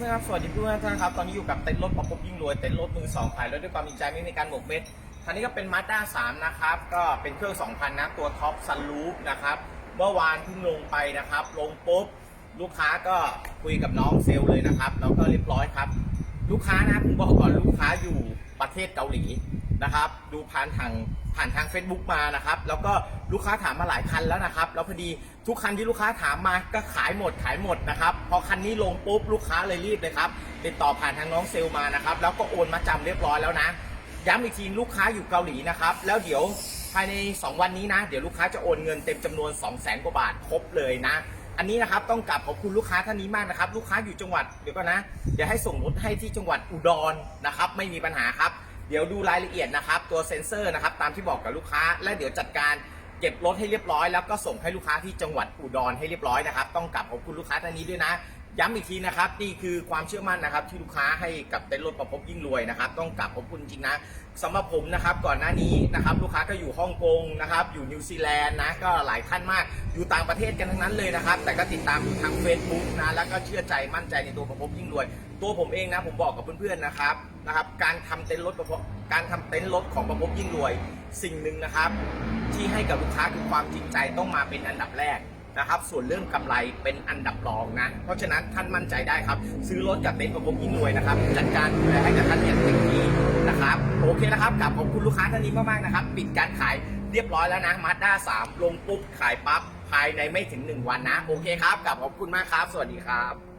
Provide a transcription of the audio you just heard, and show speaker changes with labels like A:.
A: นะครับสวัสดีเพื่อนท่านครับ ตอนนี้อยู่กับเต็นท์รถประกบยิ่งรวย เต็นท์รถมือสองขายรถด้วยความมีใจไม่มีการหมกเม็ดคันนี้ก็เป็น Mazda 3นะครับ ก็เป็นเครื่อง 2,000 นะ ตัวท็อปซันลูฟนะครับ เมื่อวานเพิ่งลงไปนะครับ ลงปุ๊บ ลูกค้าก็คุยกับน้องเซลเลยนะครับ แล้วก็เรียบร้อยครับ ลูกค้านะผมบอกก่อนลูกค้าอยู่ประเทศเกาหลี นะครับ ดูผ่านทางผ่านทาง Facebook มานะครับ แล้วก็ลูกค้าถามมาหลายคันแล้วนะครับ แล้วพอดีทุกคันที่ลูกค้าถามมาก็ขายหมดขายหมดนะครับ พอคันนี้ลงปุ๊บลูกค้าเลยรีบเลยครับ ติดต่อผ่านทางน้องเซลล์มานะครับ แล้วก็โอนมาจำเรียบร้อยแล้วนะ ย้ำอีกทีลูกค้าอยู่เกาหลีนะครับ แล้วเดี๋ยวภายใน 2 วันนี้นะ เดี๋ยวลูกค้าจะโอนเงินเต็มจำนวน 2 0 0 0 0 0กว่าบาทครบเลยนะอันนี้นะครับต้องกลับขอบคุณลูกค้าท่านนี้มากนะครับ ลูกค้าอยู่จังหวัดเดี๋ยวก็นะ เดี๋ยวให้ส่งรถให้ที่จังหวัดอุดรนะครับ ไม่มีปัญหาครับ เดี๋ยวดูรายละเอียดนะครับ ตัวเซ็นเซอร์นะครับ ตามที่บอกกับลูกค้า และเดี๋ยวจัดการเก็บรถให้เรียบร้อย แล้วก็ส่งให้ลูกค้าที่จังหวัดอุดรให้เรียบร้อยนะครับ ต้องกลับขอบคุณลูกค้าท่านนี้ด้วยนะ ย้ำอีกทีนะครับนี่คือความเชื่อมั่นนะครับ ที่ลูกค้าให้กับเต็นท์รถประพบยิ่งรวยนะครับ ต้องกลับขอบคุณจริงนะสำหรับผมนะครับก่อนหน้านี้นะครับลูกค้าก็อยู่ฮ่องกงนะครับอยู่นิวซีแลนด์นะก็หลายท่านมากอยู่ต่างประเทศกันทั้งนั้นเลยนะครับ แต่ก็ติดตามทาง Facebook นะแล้วก็เชื่อใจมั่นใจในตัวประพบยิ่งรวย ตัวผมเองนะผมบอกกับเพื่อนๆนะครับนะครับการทำเต็นท์รถประพบการทำเต็นท์รถของประพบยิ่งรวย สิ่งหนึ่งนะครับ ที่ให้กับลูกค้าคือความจริงใจต้องมาเป็นอันดับแรก นะครับ ส่วนเรื่องกำไรเป็นอันดับรองนะ เพราะฉะนั้นท่านมั่นใจได้ครับ ซื้อรถจากเต็นท์ประพบยิ่งรวยนะครับ จัดการดูแลให้กับท่านอย่างเต็มที่นะครับ โอเคนะครับกับขอบคุณลูกค้าท่านนี้มากๆนะครับ ปิดการขายเรียบร้อยแล้วนะมาด้าสามลงปุ๊บขายปั๊บภายในไม่ถึง 1 วันนะ โอเคครับกับขอบคุณมากครับ สวัสดีครับ